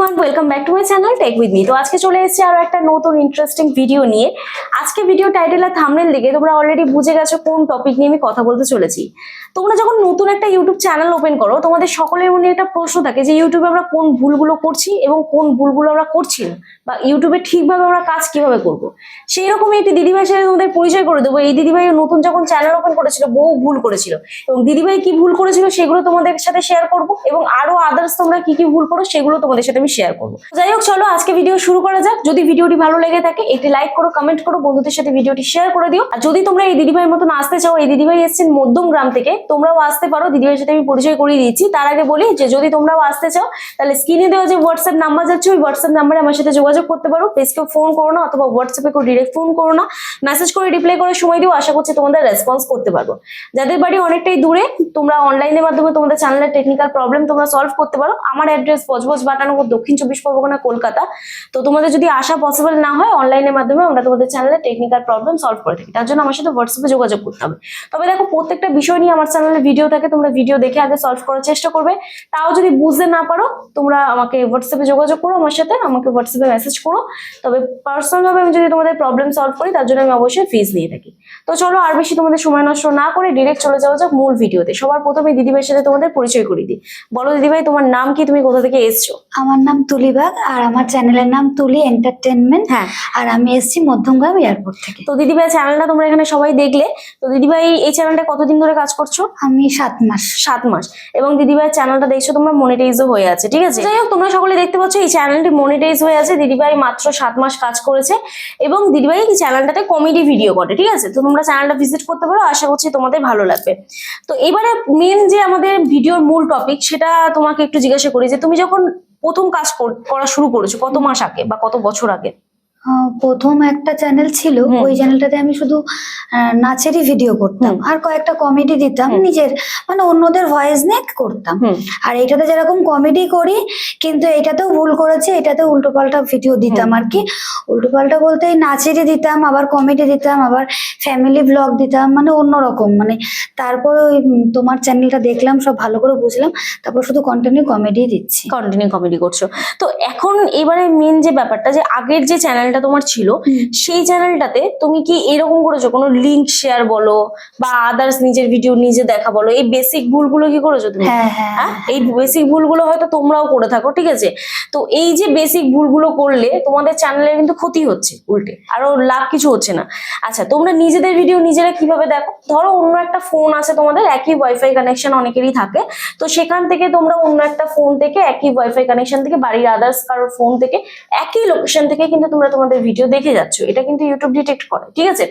Everyone welcome back to my channel tech with me তো আজকে চলে এসেছি আরও একটা নতুন ইন্টারেস্টিং ভিডিও নিয়ে। আজকে ভিডিও টাইটেল আর থামনেল দেখে তোমরা অলরেডি বুঝে গেছো কোন টপিক নিয়ে আমি কথা বলতে চলেছি। তোমরা যখন নতুন একটা ইউটিউব চ্যানেল ওপেন করো, তোমাদের সকলের মনে একটা প্রশ্ন থাকে যে ইউটিউবে আমরা কোন ভুলগুলো করছি এবং কোন ভুলগুলো আমরা করছি না? বা ইউটিউবে ঠিকভাবে আমরা কাজ কীভাবে করব? সেই রকমই একটি দিদিভাইয়ের সাথে তোমাদের পরিচয় করে দেবো। এই দিদিভাই নতুন যখন চ্যানেল ওপেন করেছিল, বহু ভুল করেছিল। এবং দিদিভাই কি ভুল করেছিল সেগুলো তোমাদের সাথে শেয়ার করব এবং আরও আদার্স তোমরা কি কি ভুল করো সেগুলো তোমাদের সাথে আমি শেয়ার করব। যাই হোক চলো আজকে ভিডিও শুরু করা যাক। যদি ভিডিওটি ভালো লেগে থাকে, একটি লাইক করো কমেন্ট করো, বন্ধুদের সাথে ভিডিওটি শেয়ার করে দিও। আর যদি তোমরা এই দিদিভাইয়ের মতন আসতে চাও, এই দিদিভাই এসেছেন মধ্যম গ্রাম থেকে, তোমরাও আসতে পারো। দিদিভাইয়ের সাথে আমি পরিচয় করিয়ে দিচ্ছি তার আগে বলি যে, যদি তোমরাও আসতে চাও, তাহলে স্ক্রিনে দেওয়া যে হোয়াটসঅ্যাপ নাম্বার যাচ্ছে, ওই হোয়াটসঅ্যাপ নাম্বারে আমার সাথে যোগাযোগ করতে পারো। পেজকে ফোন করো না, অথবা হোয়াটসঅ্যাপে কেউ ডিরেক্ট ফোন করো না। মেসেজ করে রিপ্লাই করে সময় দিও, আশা করছি তোমাদের রেসপন্স করতে পারব। যাদের বাড়ি অনেকটাই দূরে, তোমরা অনলাইনের মাধ্যমে তোমাদের চ্যানেলের টেকনিক্যাল প্রবলেম তোমরা সলভ করতে পারো। আমার অ্যাড্রেস বজবজ বাটানগর দক্ষিণ চব্বিশ পরগনা, কলকাতা। তো তোমাদের যদি আসা পসিবল না হয় অনলাইনের মাধ্যমে, আমরা তোমাদের চ্যানেলে টেকনিক্যাল প্রবলেম সলভ করে থাকি। তার জন্য আমার সাথে হোয়াটসঅ্যাপে যোগাযোগ করতে হবে। তবে দেখো, প্রত্যেকটা বিষয় নিয়ে আমার চ্যানেলে ভিডিও থাকে, তোমরা ভিডিও দেখে আগে সলভ করার চেষ্টা করবে। তাও যদি বুঝতে না পারো, তোমরা আমাকে হোয়াটসঅ্যাপে যোগাযোগ করো আমার সাথে, আমাকে হোয়াটসঅ্যাপে মেসেজ করো। তবে পার্সোনালভাবে আমি যদি তোমাদের প্রবলেম সলভ করি, তার জন্য আমি অবশ্যই ফিজ নিয়ে থাকি। তো চলো, আর বেশি তোমাদের সময় নষ্ট না করে ডিরেক্ট চলে যাওয়া যাক মূল ভিডিওতে সবার প্রথমে দিদিভাইয়ের সাথে তোমাদের পরিচয় করিয়ে দিই। বলো দিদিভাই, তোমার নাম কি? তুমি কোথা থেকে এসছো? আমার নাম তুলিবাগ আর আমার চ্যানেলের নাম তুলি এন্টারটেনমেন্ট হ্যাঁ। আর আমি এসছি মধ্যমগ্রাম এয়ারপোর্ট থেকে। তো দিদিভাই চ্যানেলটা তোমরা এখানে সবাই দেখলে। তো দিদিভাই এই চ্যানেলটা কতদিন ধরে কাজ করছ? আমি সাত মাস। সাত মাস। এবং দিদিভাইয়ের চ্যানেলটা দেখছ তোমরা মনিটাইজও হয়ে আছে ঠিক আছে? যাই হোক তোমরা সকলে দেখতে পাচ্ছ এই চ্যানেলটি মনিটাইজ হয়ে আছে। দিদিভাই মাত্র সাত মাস কাজ করেছে। এবং দিদিভাই এই চ্যানেলটাতে কমেডি ভিডিও করে ঠিক আছে? তো তোমরা চ্যানেলটা ভিজিট করতে পারো। আশা করছি তোমাদের ভালো লাগবে। তো এবারে মেন যে আমাদের ভিডিওর মূল টপিক সেটা তোমাকে একটু জিজ্ঞাসা করি যে তুমি যখন প্রথম কাজ কর- শুরু করেছ কত মাস আগে বা কত বছর আগে? প্রথম একটা চ্যানেল ছিল। ওই চ্যানেলটাতে আমি শুধু নাচেরই ভিডিও করতাম। আর কয়েকটা কমেডি দিতাম নিজের মানে অন্যদের ভয়েস নিয়ে করতাম। আর এটাতে যেরকম কমেডি করি কিন্তু এটাতেও ভুল করেছে এটাতে উল্টোপাল্টা ভিডিও দিতাম আর কি উল্টোপাল্টা বলতে এই নাচেরই দিতাম আবার কমেডি দিতাম আবার ফ্যামিলি ব্লগ দিতাম মানে অন্যরকম। মানে তারপর ওই তোমার চ্যানেলটা দেখলাম সব ভালো করে বুঝলাম তারপর শুধু কন্টিনিউ কমেডি দিচ্ছি। কন্টিনিউ কমেডি করছ। তো এখন এবারে মেন যে ব্যাপারটা যে আগের যে চ্যানেলটা তোমার ছিল সেই চ্যানেলটাতে তুমি কি এরকম করেছ? কোনো লিঙ্ক শেয়ার বলো বা আদার্স নিজের ভিডিও নিজে দেখা বলো? এই বেসিক ভুলগুলো কি করেছ তুমি? হ্যাঁ হ্যাঁ। হ্যাঁ? এই বেসিক ভুলগুলো হয়তো তোমরাও করে থাকো ঠিক আছে? তো এই যে বেসিক ভুলগুলো করলে তোমাদের চ্যানেলের কিন্তু ক্ষতি হচ্ছে উল্টে। আরও লাভ কিছু হচ্ছে না। আচ্ছা তোমরা নিজেদের ভিডিও নিজেরা কীভাবে দেখো? ধরো অন্য একটা ফোন আছে তোমাদের একই ওয়াইফাই কানেকশন অনেকেরই থাকে। তো সেখান থেকে তোমরা অন্য একটা ফোন থেকে একই ওয়াইফাই কানেকশন থেকে বাড়ির আদার্স কারোর ফোন থেকে একই লোকেশন থেকে কিন্তু তোমরা তোমাদের ভিডিও দেখে যাচ্ছ এটা কিন্তু ইউটিউব ডিটেক্ট করে ঠিক আছে?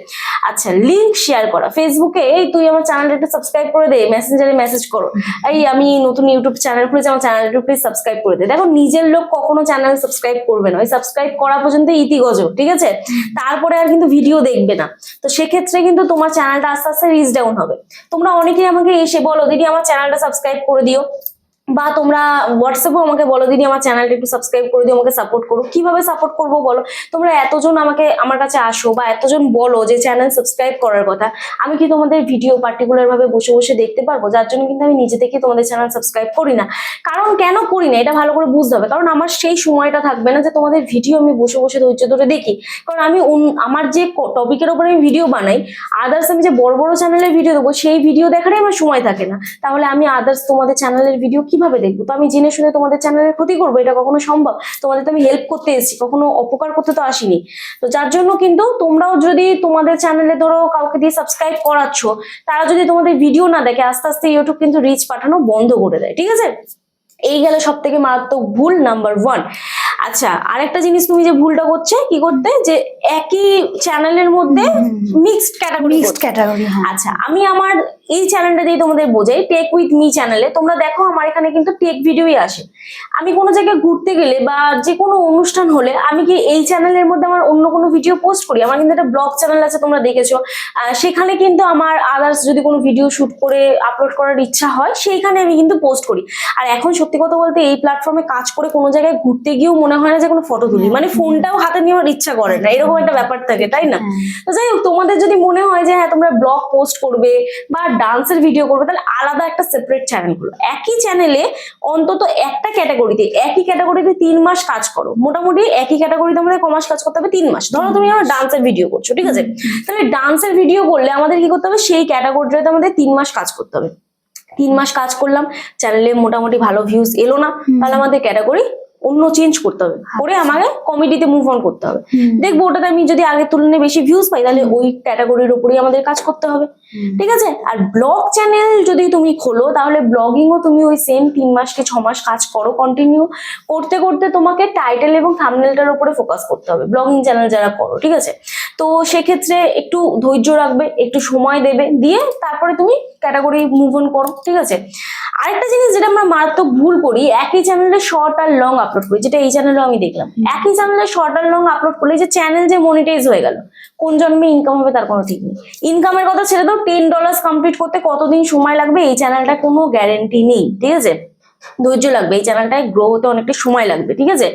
আচ্ছা লিঙ্ক শেয়ার করা। ফেসবুকে এই তুই আমার চ্যানেলটা একটু সাবস্ক্রাইব করে দে মেসেঞ্জারে মেসেজ করো। এই আমি নতুন ইউটিউব চ্যানেল খুলেছি আমার চ্যানেলটা একটু প্লিজ সাবস্ক্রাইব করে দে। দেখো নিজের লোক কখনো চ্যানেল সাবস্ক্রাইব করবে না। ওই সাবস্ক্রাইব করা পর্যন্ত ইতিগজ ঠিক আছে? তারপরে আর কিন্তু ভিডিও দেখবে না। তো সেক্ষেত্রে কিন্তু তোমার চ্যানেলটা আস্তে আস্তে রিচ ডাউন হবে। তোমরা অনেকেই আমাকে এসে বলো দিদি আমার চ্যানেলটা সাবস্ক্রাইব করে দিও। বা তোমরা হোয়াটসঅ্যাপেও আমাকে বলো, দিদি, আমার চ্যানেলটা একটু সাবস্ক্রাইব করে দিও, আমাকে সাপোর্ট করো। কীভাবে সাপোর্ট করব বলো? তোমরা এতজন আমাকে, আমার কাছে আসো বা এতজন বলো যে চ্যানেল সাবস্ক্রাইব করার কথা, আমি কি তোমাদের ভিডিও পার্টিকুলারভাবে বসে বসে দেখতে পারব? যার জন্য কিন্তু আমি নিজে থেকে তোমাদের চ্যানেল সাবস্ক্রাইব করি না। কারণ কেন করি না? এটা ভালো করে বুঝতে হবে। কারণ আমার সেই সময়টা থাকবে না যে তোমাদের ভিডিও আমি বসে বসে ধৈর্য ধরে দেখি। কারণ আমি আমার যে টপিকের উপরে আমি ভিডিও বানাই আদার্স আমি যে বড় বড় চ্যানেলের ভিডিও দেবো, সেই ভিডিও দেখারই আমার সময় থাকে না। তাহলে আমি আদার্স তোমাদের চ্যানেলের ভিডিও কীভাবে দেখব? তো আমি জেনে শুনে তোমাদের চ্যানেলের ক্ষতি করব, এটা কখনো সম্ভব? তোমাদের তো আমি হেল্প করতে এসেছি, কখনো অপকার করতে তো আসিনি। তো যার জন্য কিন্তু তোমরাও যদি তোমাদের চ্যানেলে ধরো কাউকে দিয়ে সাবস্ক্রাইব করাচ্ছ, তারা যদি তোমাদের ভিডিও না দেখে, আস্তে আস্তে ইউটিউব কিন্তু রিচ পাঠানো বন্ধ করে দেয়, ঠিক আছে? এই গেল সব থেকে মারাত্মক ভুল নাম্বার ওয়ান আচ্ছা আরেকটা জিনিস তুমি যে ভুলটা করছে কি করতে? যে একই চ্যানেলের মধ্যে মিক্সড ক্যাটাগরি মিক্সড ক্যাটাগরি আচ্ছা আমি আমার এই চ্যানেলটা দিয়ে তোমাদের বোঝাই টেক উইথ মি চ্যানেলে তোমরা দেখো আমার এখানে কিন্তু টেক ভিডিওই আসে। আমি কোনো জায়গায় ঘুরতে গেলে বা যে কোনো অনুষ্ঠান হলে আমি কি এই চ্যানেলের মধ্যে আমার অন্য কোনো ভিডিও পোস্ট করি? আমার কিন্তু একটা ব্লগ চ্যানেল আছে তোমরা দেখেছ। সেখানে কিন্তু আমার আদার্স যদি কোনো ভিডিও শুট করে আপলোড করার ইচ্ছা হয় সেইখানে আমি কিন্তু পোস্ট করি। আর এখন সত্যি কথা বলতে এই প্ল্যাটফর্মে কাজ করে কোনো জায়গায় ঘুরতে গিয়েও মনে হয় না যে কোনো ফটো তুলি। মানে ফোনটাও হাতে নেওয়ার ইচ্ছা করে না। এরকম একটা ব্যাপার থাকে তাই না? হ্যাঁ। তো যাই হোক তোমাদের যদি মনে হয় যে হ্যাঁ তোমরা ব্লগ পোস্ট করবে বা ডান্সের ভিডিও করবে তাহলে আলাদা একটা সেপারেট চ্যানেল খুলো। একই চ্যানেলে অন্তত একটা ক্যাটাগরিতে একই ক্যাটাগরিতে তিন মাস কাজ করো। মোটামুটি একই ক্যাটাগরিতে আমাদের কমাস কাজ করতে হবে তিন মাস। ধরো তুমি আমার ডান্সের ভিডিও করছ ঠিক আছে? তাহলে ডান্সের ভিডিও করলে আমাদের কি করতে হবে? সেই ক্যাটাগরিটাতে আমাদের তিন মাস কাজ করতে হবে। তিন মাস কাজ করলাম চ্যানেলে মোটামুটি ভালো ভিউজ এলো না তাহলে আমাদের ক্যাটাগরি অন্য চেঞ্জ করতে হবে। করে আমাকে কমেডিতে মুভ অন করতে হবে। দেখব ওটাতে আমি যদি আগের তুলনায় বেশি ভিউজ পাই তাহলে ওই ক্যাটাগরির উপরেই আমাদের কাজ করতে হবে। ঠিক আছে? আর ব্লগ চ্যানেল যদি তুমি খোলো তাহলে ব্লগিংও তুমি ওই সেম তিন মাস কি ছ মাস কাজ করো কন্টিনিউ করতে করতে তোমাকে টাইটেল এবং থামনেলটার উপরে ফোকাস করতে হবে। ব্লগিং চ্যানেল যারা করো ঠিক আছে? তো সেক্ষেত্রে একটু ধৈর্য রাখবে একটু সময় দেবে দিয়ে তারপরে তুমি ক্যাটাগরি মুভ অন করো ঠিক আছে? আরেকটা জিনিস যেটা আমরা মারাত্মক ভুল করি একই চ্যানেলে শর্ট আর লং আপলোড করি যেটা এই চ্যানেলেও আমি দেখলাম। একই চ্যানেলে শর্ট আর লং আপলোড করলে যে চ্যানেল যে মনিটাইজ হয়ে গেল কোন জন্মে ইনকাম হবে তার কোনো ঠিক নেই। ইনকামের কথা ছেড়ে দাও টেন ডলার্স কমপ্লিট করতে কতদিন সময় লাগবে এই চ্যানেলটা কোনো গ্যারেন্টি নেই ঠিক আছে? ধৈর্য লাগবে। এই চ্যানেলটায় গ্রো হতে অনেকটা সময় লাগবে ঠিক আছে?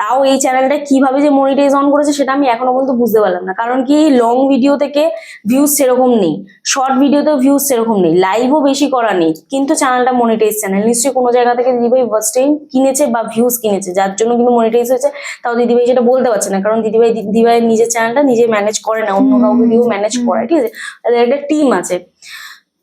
তাও এই চ্যানেলটা কীভাবে যে মনিটাইজ অন করেছে সেটা আমি এখনও পর্যন্ত বুঝতে পারলাম না। কারণ কি লং ভিডিও থেকে ভিউজ সেরকম নেই শর্ট ভিডিওতেও ভিউজ সেরকম নেই লাইভও বেশি করা নেই কিন্তু চ্যানেলটা মনিটাইজ চ্যানেল নিশ্চয়ই কোনো জায়গা থেকে দিদিভাই ফার্স্ট টাইম কিনেছে বা ভিউজ কিনেছে যার জন্য কিন্তু মনিটাইজ হয়েছে তাও দিদিভাই সেটা বলতে পারছে না। কারণ দিদিভাই দিদিভাই নিজের চ্যানেলটা নিজে ম্যানেজ করে না অন্য কাউকে দিয়েও ম্যানেজ করে ঠিক আছে? তাদের একটা টিম আছে।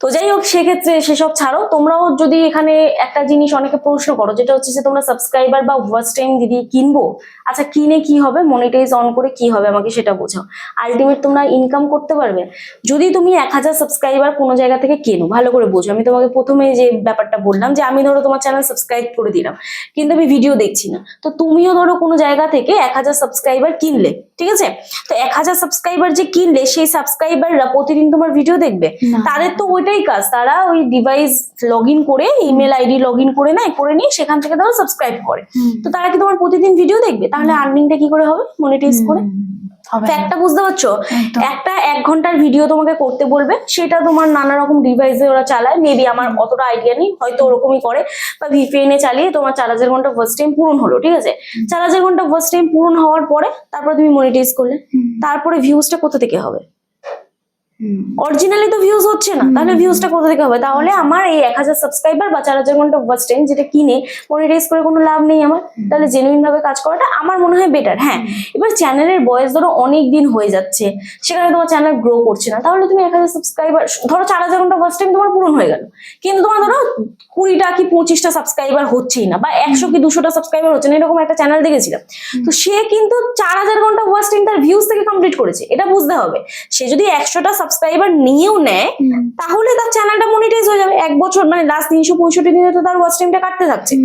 তো যাই হোক সেক্ষেত্রে সেসব ছাড়ো তোমরাও যদি এখানে একটা জিনিস অনেকে প্রশ্ন করো যেটা হচ্ছে যে তোমরা সাবস্ক্রাইবার বা ওয়াচ টাইম দিদি কিনবো আচ্ছা কিনে কি হবে? মনিটাইজ অন করে কি হবে আমাকে সেটা বোঝাও। আলটিমেট তোমরা ইনকাম করতে পারবে। যদি তুমি এক হাজার সাবস্ক্রাইবার কোনো জায়গা থেকে কেনো ভালো করে বোঝো। আমি তোমাকে প্রথমে যে ব্যাপারটা বললাম যে আমি ধরো তোমার চ্যানেল সাবস্ক্রাইব করে দিলাম কিন্তু আমি ভিডিও দেখছি না। তো তুমিও ধরো কোনো জায়গা থেকে এক হাজার সাবস্ক্রাইবার কিনলে ঠিক আছে? তো এক হাজার সাবস্ক্রাইবার যে কিনলে সেই সাবস্ক্রাইবাররা প্রতিদিন তোমার ভিডিও দেখবে। তাদের তো ওইটাই কাজ। তারা ওই ডিভাইস লগ ইন করে ইমেল আইডি লগ ইন করে নেয় করে নিয়ে সেখান থেকে তারা সাবস্ক্রাইব করে। তো তারা কি তোমার প্রতিদিন ভিডিও দেখবে? তাহলে আর্নিংটা কি করে হবে? মনিটাইজ করে। ফ্যাক্টটা বুঝতে পারছ? একটা এক ঘণ্টার ভিডিও তোমাকে করতে বলবে সেটা তোমার নানা রকম ডিভাইসে ওরা চালায়। মেবি আমার অতটা আইডিয়া নেই হয়তো ওরকমই করে। বা ভিপিএন এ চালিয়ে তোমার চার হাজার ঘণ্টা ফার্স্ট টাইম পূরণ হলো ঠিক আছে? চার হাজার ঘণ্টা ফার্স্ট টাইম পূরণ হওয়ার পরে তারপরে তুমি মনিটাইজ করলে। তারপরে ভিউজটা কোথা থেকে হবে। অরিজিনালি তো ভিউজ হচ্ছে না। তাহলে ভিউজটা কোথা থেকে হবে? তাহলে আমার এই এক হাজার সাবস্ক্রাইবার বা চার হাজার ঘণ্টা ওয়াচ টাইম যেটা কিনে মনিটাইজ করে কোনো লাভ নেই আমার। তাহলে জেনুইন ভাবে কাজ করাটা আমার মনে হয় বেটার হ্যাঁ এবার চ্যানেলের বয়স ধরো অনেক দিন হয়ে যাচ্ছে। সেখানে তোমার চ্যানেল গ্রো করছে না। তাহলে তুমি এক হাজার সাবস্ক্রাইবার ধরো চার হাজার ঘণ্টা ওয়াচ টাইম তোমার পূরণ হয়ে গেল। কিন্তু তোমার ধরো কুড়িটা কি পঁচিশটা সাবস্ক্রাইবার হচ্ছেই না বা একশো কি দুশোটা সাবস্ক্রাইবার হচ্ছে না এরকম একটা চ্যানেল দেখেছিলাম। তো সে কিন্তু চার হাজার ঘণ্টা ওয়াচ টাইম তার ভিউজ থেকে কমপ্লিট করেছে। এটা বুঝতে হবে। সে যদি একশোটা সাবস্ক্রাইবার নিয়েও নেয় তাহলে তার চ্যানেলটা মনিটাইজ হয়ে যাবে। এক বছর মানে লাস্ট তিনশো পঁয়ষট্টি দিনে তো তার ওয়াচ টাইমটা কাটতে থাকছে।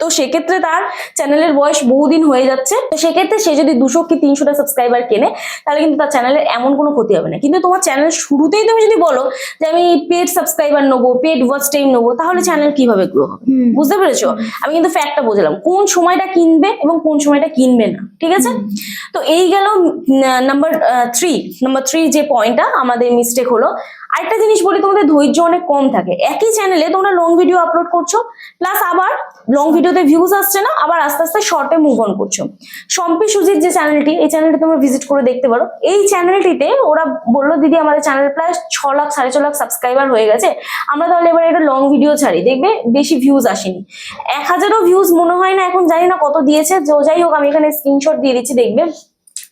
তো সেক্ষেত্রে তার চ্যানেলের বয়স বহুদিন হয়ে যাচ্ছে। তো সেক্ষেত্রে সে যদি দুশো কি তিনশোটা সাবস্ক্রাইবার কেনে তাহলে কিন্তু তার চ্যানেলের এমন কোনো ক্ষতি হবে না। কিন্তু তোমার চ্যানেল শুরুতেই তুমি যদি বলো যে আমি পেড সাবস্ক্রাইবার নেব পেড ওয়াচ টাইম নেব তাহলে চ্যানেল কীভাবে গ্রো হবে? বুঝতে পেরেছ? আমি কিন্তু ফ্যাক্টটা বোঝালাম। কোন সময়টা কিনবে এবং কোন সময়টা কিনবে না ঠিক আছে? তো এই গেল নাম্বার থ্রি নাম্বার থ্রি যে পয়েন্টটা আমাদের মিস্টেক হলো আরেকটা জিনিস বলি, তোমাদের ধৈর্য অনেক কম থাকে। একই চ্যানেলে তোমরা লং ভিডিও আপলোড করছ প্লাস আবার লং ভিডিওতে ভিউজ আসছে না, আবার আস্তে আস্তে শর্টে মুভ অন করছ। সম্পি সুজির যে চ্যানেলটি এই চ্যানেলটি তোমরা ভিজিট করে দেখতে পারো। এই চ্যানেলটিতে ওরা বলল, দিদি, আমাদের চ্যানেল প্রায় ছ লাখ, সাড়ে ছ লাখ সাবস্ক্রাইবার হয়ে গেছে। আমরা তাহলে এবার একটা লং ভিডিও ছাড়ি। দেখবে বেশি ভিউজ আসেনি। এক হাজারও ভিউজ মনে হয় না, এখন জানি না কত দিয়েছে। যাই হোক, আমি এখানে স্ক্রিনশট দিয়ে দিচ্ছি, দেখবে।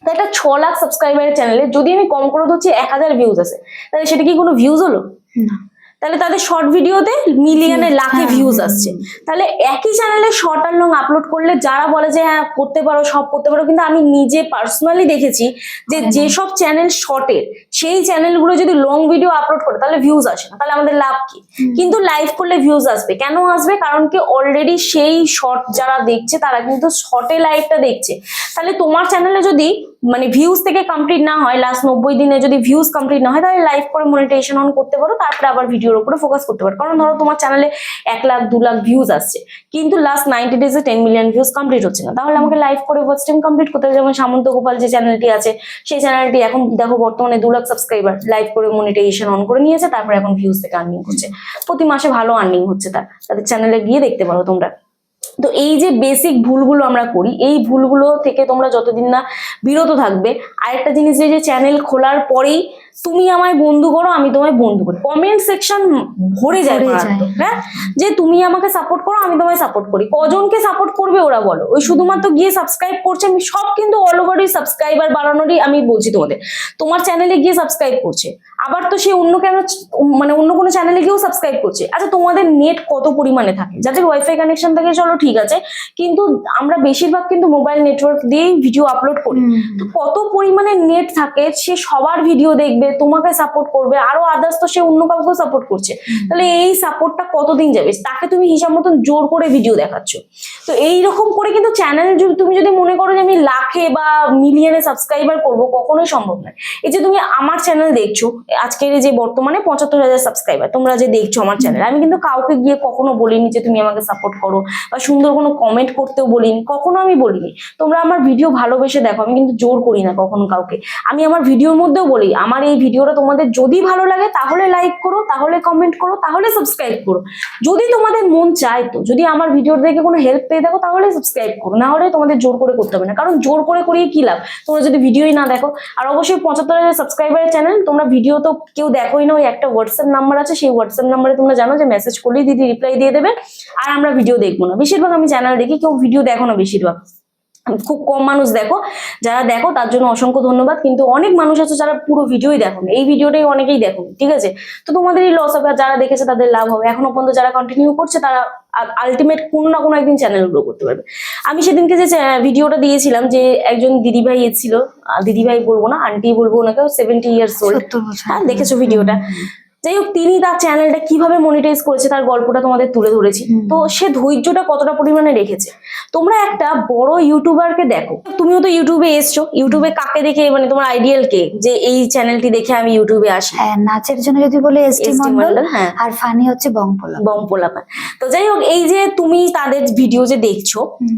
তো একটা ছ লাখ সাবস্ক্রাইবারের চ্যানেলে যদি আমি কম করে ধরছি এক হাজার ভিউজ আছে, তাহলে সেটা কি কোনো ভিউজ হলো না। তাহলে তাদের শর্ট ভিডিওতে মিলিয়নে লাখে হ্যাঁ, ভিউজ আসছে। তাহলে একই চ্যানেলে শর্ট আর লং আপলোড করলে যারা বলে যে হ্যাঁ করতে পারো সব করতে পারো কিন্তু আমি নিজে পার্সোনালি দেখেছি যে হয়। যেসব চ্যানেল শর্টের সেই চ্যানেলগুলো যদি লং ভিডিও আপলোড করে তাহলে ভিউজ আসে না। তাহলে আমাদের লাভ কি? কিন্তু লাইভ করলে ভিউজ আসবে। কেন আসবে? কারণ কি অলরেডি সেই শর্ট যারা দেখছে তারা কিন্তু শর্টে লাইভটা দেখছে। তাহলে তোমার চ্যানেলে যদি মানে ভিউজ থেকে কমপ্লিট না হয় লাস্ট নব্বই দিনে যদি ভিউজ কমপ্লিট না হয়, তাহলে লাইভ করে মনিটাইজেশন অন করতে পারো, তারপরে আবার ভিডিওর উপরে ফোকাস করতে পারো। কারণ ধরো তোমার চ্যানেলে এক লাখ, দু লাখ ভিউজ আসছে, কিন্তু লাস্ট নাইনটি ডেজে টেন মিলিয়ন ভিউজ কমপ্লিট হচ্ছে না। তাহলে আমাকে লাইভ করে ওয়াচ টাইম কমপ্লিট করতে হবে। যেমন সামন্ত গোপাল যে চ্যানেলটি আছে, সেই চ্যানেলটি এখন দেখো বর্তমানে দু লাখ সাবস্ক্রাইবার লাইভ করে মনিটাইজেশন অন করে নিয়েছে, তারপরে এখন ভিউজ থেকে আর্নিং করছে। প্রতি মাসে ভালো আর্নিং হচ্ছে তার তাদের চ্যানেলে গিয়ে দেখতে পারো তোমরা। তো এই যে বেসিক ভুলগুলো আমরা করি, এই ভুলগুলো থেকে তোমরা যতদিন না বিরত থাকবে, আরেকটা জিনিস যে চ্যানেল খোলার পরেই তুমি আমায় বন্ধু করো আমি তোমায় বন্ধু করি। কমেন্ট সেকশন ভরে যায়। হ্যাঁ? যে তুমি আমাকে সাপোর্ট করো আমি তোমায় সাপোর্ট করি। কজনকে সাপোর্ট করবে ওরা বলো। ওই শুধুমাত্র গিয়ে সাবস্ক্রাইব করছে আমি সব কিন্তু অল ওভারই সাবস্ক্রাইবার বাড়ানোরই আমি বলছি তোমাদের। তোমার চ্যানেলে গিয়ে সাবস্ক্রাইব করছে। আবার তো সে অন্য কেন মানে অন্য কোনো চ্যানেলে গিয়েও সাবস্ক্রাইব করছে। আচ্ছা তোমাদের নেট কত পরিমাণে থাকে? যাদের ওয়াইফাই কানেকশন থাকে চলো ঠিক আছে। কিন্তু আমরা বেশিরভাগ কিন্তু মোবাইল নেটওয়ার্ক দিয়েই ভিডিও আপলোড করি। তো কত পরিমাণে নেট থাকে সে সবার ভিডিও দেখবে তোমাকে সাপোর্ট করবে আরও আদার্স তো সে অন্য কাউকেও সাপোর্ট করছে। তাহলে এই সাপোর্টটা কতদিন যাবে? তাকে তুমি হিসাব মতন জোর করে ভিডিও দেখাচ্ছ। তো এই রকম করে কিন্তু চ্যানেল তুমি যদি মনে করো যে আমি লাখে বা মিলিয়নে সাবস্ক্রাইবার করব কখনোই সম্ভব নয়। এই যে তুমি আমার চ্যানেল দেখছ আজকের এই যে বর্তমানে পঁচাত্তর হাজার সাবস্ক্রাইবার তোমরা যে দেখছ আমার চ্যানেল আমি কিন্তু কাউকে গিয়ে কখনো বলিনি যে তুমি আমাকে সাপোর্ট করো বা সুন্দর কোনো কমেন্ট করতেও বলিনি কখনো আমি বলিনি। তোমরা আমার ভিডিও ভালোবেসে দেখো আমি কিন্তু জোর করি না কখনো কাউকে। আমি আমার ভিডিওর মধ্যেও বলি আমার এই ভিডিওটা তোমাদের যদি ভালো লাগে, তাহলে লাইক করো, তাহলে কমেন্ট করো, তাহলে সাবস্ক্রাইব করো। যদি তোমাদের মন চায় তো, যদি আমার ভিডিও দেখে কোনো হেল্প পেয়ে থাকো, তাহলে সাবস্ক্রাইব করো। না হলে তোমাদের জোর করে করতে হবে না। কারণ জোর করে করিয়ে কি লাভ? তোমরা যদি ভিডিওই না দেখো, আর অবশ্যই পঁচাত্তর হাজার সাবস্ক্রাইবারের চ্যানেল তোমরা ভিডিও তো কেউ দেখোই না, ওই একটা হোয়াটসঅ্যাপ নাম্বার আছে, সেই হোয়াটসঅ্যাপ নাম্বারে তোমরা জানো যে মেসেজ করলেই দিদি রিপ্লাই দিয়ে দেবে, আর আমরা ভিডিও দেখব না। বেশিরভাগ আমি চ্যানেল দেখি, কেউ ভিডিও দেখো না বেশিরভাগ। খুব কম মানুষ দেখো। যারা দেখো তার জন্য অসংখ্য ধন্যবাদ। কিন্তু অনেক মানুষ আছে যারা পুরো ভিডিওই দেখো। এই ভিডিওটাই অনেকেই দেখো ঠিক আছে? তো তোমাদেরই লস হবে যারা দেখেছে তাদের লাভ হবে। এখনও পর্যন্ত যারা কন্টিনিউ করছে তারা আলটিমেট কোনো না কোনো একদিন চ্যানেল গ্রো করতে পারবে। আমি সেদিনকে যে ভিডিওটা দিয়েছিলাম যে একজন দিদিভাই এসেছিল দিদিভাই বলব না আন্টি বলব ওনাকে সেভেন্টি ইয়ার্স ওল্ড হ্যাঁ দেখেছ ভিডিওটা? যাই হোক তিনি তার চ্যানেলটা কীভাবে মনিটাইজ করেছে তার গল্পটা তোমাদের তুলে ধরেছি। তো সে ধৈর্যটা কতটা পরিমাণে রেখেছে? তোমরা একটা বড় ইউটিউবারকে দেখো। তুমিও তো ইউটিউবে এসছো। ইউটিউবে কাকে দেখে মানে তোমার আইডিয়াল কে? যে এই চ্যানেলটি দেখে আমি ইউটিউবে আসি। হ্যাঁ নাচের জন্য যদি বলে মন্ডল হ্যাঁ। আর ফানি হচ্ছে বংপলা বম পোলাপান তো যাই হোক এই যে তুমি তাদের ভিডিও যে দেখছ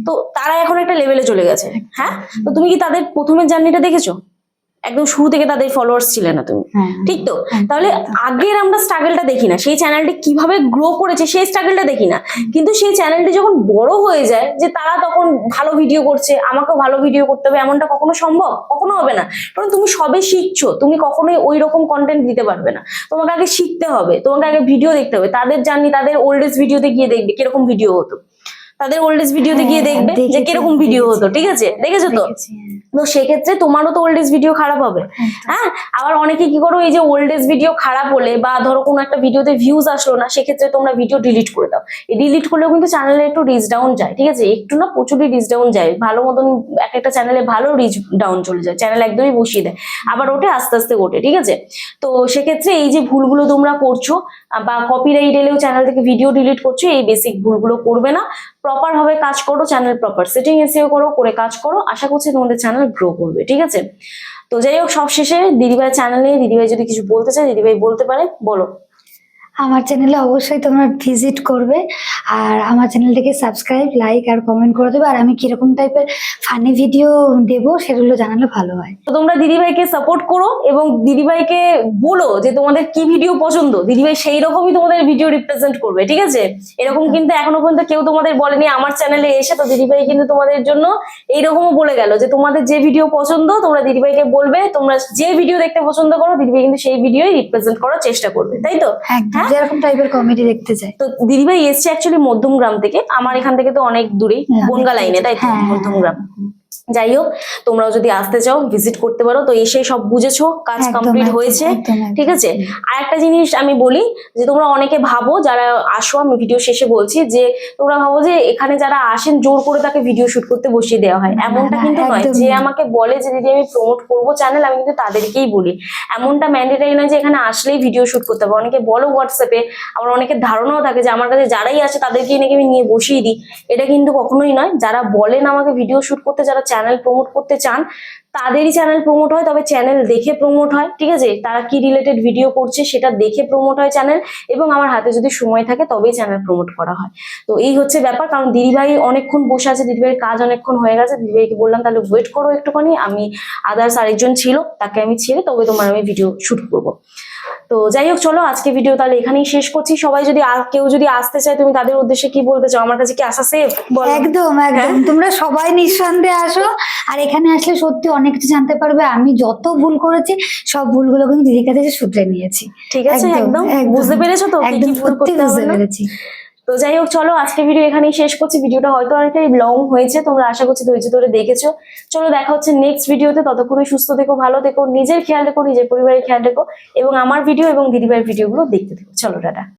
তো তারা এখন একটা লেভেলে চলে গেছে। হ্যাঁ? তো তুমি কি তাদের প্রথমের জার্নিটা দেখেছ? একদম শুরু থেকে তাদের ফলোয়ার্স ছিলে না তুমি। হ্যাঁ ঠিক তো? তাহলে আগের আমরা স্ট্রাগলটা দেখি না। সেই চ্যানেলটি কীভাবে গ্রো করেছে সেই স্ট্রাগলটা দেখি না। কিন্তু সেই চ্যানেলটি যখন বড় হয়ে যায় যে তারা তখন ভালো ভিডিও করছে আমাকেও ভালো ভিডিও করতে হবে এমনটা কখনো সম্ভব? কখনো হবে না। কারণ তুমি সবে শিখছো তুমি কখনোই ওই রকম কন্টেন্ট দিতে পারবে না। তোমাকে আগে শিখতে হবে তোমাকে আগে ভিডিও দেখতে হবে। তাদের জানি তাদের ওল্ডেস্ট ভিডিওতে গিয়ে দেখবে কীরকম ভিডিও হতো। তাদের ওল্ডেস্ট ভিডিওতে গিয়ে হ্যাঁ, দেখবে যে কীরকম ভিডিও হতো ঠিক আছে? দেখেছ তো? হ্যাঁ। তো সেক্ষেত্রে তোমারও তো ওল্ডেস্ট ভিডিও খারাপ হবে। হ্যাঁ? আবার অনেকে কি করো এই যে ওল্ডেজ ভিডিও খারাপ হলে বা ধরো কোনো একটা ভিডিওতে ভিউজ আসলো না সেক্ষেত্রে তোমরা ভিডিও ডিলিট করে দাও। এই ডিলিট করলেও কিন্তু চ্যানেলে একটু রিচ ডাউন যায় ঠিক আছে? একটু না প্রচুরই রিচ ডাউন যায়। ভালো মতন এক একটা চ্যানেলে ভালো রিচ ডাউন চলে যায় চ্যানেল একদমই বসিয়ে দেয়। আবার ওঠে আস্তে আস্তে ওঠে ঠিক আছে? তো সেক্ষেত্রে এই যে ভুলগুলো তোমরা করছ বা কপিরাইট এলেও চ্যানেল থেকে ভিডিও ডিলিট করছ এই বেসিক ভুলগুলো করবে না। প্রপার ভাবে কাজ করো চ্যানেল প্রপার সেটিং এসিও করো করে কাজ করো। আশা করছি তোমাদের চ্যানেল গ্রো করবে, ঠিক আছে? তো যাই হোক, সব শেষে দিদিভাই চ্যানেলে দিদিভাই যদি কিছু বলতে চায়, দিদিভাই বলতে পারে, বলো। আমার চ্যানেলে অবশ্যই তোমরা ভিজিট করবে। আর আমার চ্যানেলটিকে সাবস্ক্রাইব লাইক আর কমেন্ট করে দেবে। আর আমি কীরকম টাইপের ফানি ভিডিও দেবো সেগুলো জানালে ভালো হয়। তো তোমরা দিদিভাইকে সাপোর্ট করো এবং দিদিভাইকে বলো যে তোমাদের কি ভিডিও পছন্দ? দিদিভাই সেই রকমই তোমাদের ভিডিও রিপ্রেজেন্ট করবে ঠিক আছে? এরকম কিন্তু এখনও পর্যন্ত কেউ তোমাদের বলেনি আমার চ্যানেলে এসে তো দিদিভাই কিন্তু তোমাদের জন্য এইরকমও বলে গেল যে তোমাদের যে ভিডিও পছন্দ তোমরা দিদিভাইকে বলবে। তোমরা যে ভিডিও দেখতে পছন্দ করো দিদিভাই কিন্তু সেই ভিডিওই রিপ্রেজেন্ট করার চেষ্টা করবে তাই তো? হ্যাঁ? যেরকম টাইপের কমেডি দেখতে চাই তো দিদিভাই এসছে অ্যাকচুয়ালি মধ্যমগ্রাম থেকে। আমার এখান থেকে তো অনেক দূরেই হ্যাঁ, বনগা লাইনে তাই তো? হ্যাঁ, হ্যাঁ, মধ্যমগ্রাম। যাই হোক তোমরাও যদি আসতে চাও ভিজিট করতে পারো। তো এসে সব বুঝেছ কাজ কমপ্লিট হয়েছে। ঠিক আছে? আর একটা জিনিস আমি বলি যে তোমরা অনেকে ভাবো যারা আসো আমি ভিডিও শেষে বলছি যে তোমরা ভাবো যে এখানে যারা আসেন জোর করে তাকে ভিডিও শুট করতে বসিয়ে দেওয়া হয়। এমনটা কিন্তু নয় যে আমাকে বলে যে দিদি আমি প্রমোট করব চ্যানেল আমি কিন্তু তাদেরকেই বলি। এমনটা ম্যান্ডেটারি নয় যে এখানে আসলেই ভিডিও শুট করতে হবে। অনেকে বলো হোয়াটসঅ্যাপে আবার অনেকের ধারণাও থাকে যে আমার কাছে যারাই আসে তাদেরকেই নাকি আমি নিয়ে বসিয়ে দিই। এটা কিন্তু কখনোই নয়। যারা বলেন আমাকে ভিডিও শুট করতে যারা চ্যানেল প্রমোট করতে চান, তাদেরই চ্যানেল প্রমোট হয়, তবে চ্যানেল দেখে প্রমোট হয়, ঠিক আছে? তারা কি রিলেটেড ভিডিও করছে সেটা দেখে প্রমোট হয় চ্যানেল এবং আমার হাতে যদি সময় থাকে তবেই চ্যানেল প্রমোট করা হয়। তো এই হচ্ছে ব্যাপার, কারণ দিদিভাই অনেকক্ষণ বসে আছে, দিদিভাইয়ের কাজ অনেকক্ষণ হয়ে গেছে, দিদিভাইকে বললাম, তাহলে ওয়েট করো একটুখানি, আমি আদার্স আরেকজন ছিল, তাকে আমি ছেড়ে তবে তোমার আমি ভিডিও শুট করব। তো যাই হোক চলো আজকে ভিডিও তাহলে এখানেই শেষ করছি। সবাই যদি কেউ যদি আসতে চায় তুমি তাদের উদ্দেশ্যে কি বলতে চাও? আমার কাছে কি আসা সেফ বলো। একদম একদম। তোমরা সবাই নিঃসন্দেহে আসো। আর এখানে আসলে সত্যি অনেক কিছু জানতে পারবে। আমি যত ভুল করেছি সব ভুলগুলো কিন্তু দিদির কাছে শুধরে নিয়েছি। ঠিক আছে একদম। বুঝতে পেরেছ তো একদম ভুল সত্যি বুঝতে পেরেছি। তো যাই হোক, চলো আজকে ভিডিও এখানেই শেষ করছি। ভিডিওটা হয়তো অনেকটাই লং হয়েছে, তোমরা আশা করছি ধৈর্য ধরে দেখেছ। চলো দেখা হচ্ছে নেক্সট ভিডিওতে ততক্ষণই সুস্থ থেকো, ভালো থেকো, নিজের খেয়াল রেখো, নিজের পরিবারের খেয়াল রেখো এবং আমার ভিডিও এবং দিদিভাইয়ের ভিডিওগুলো দেখতে থেকো। চলো, টাটা।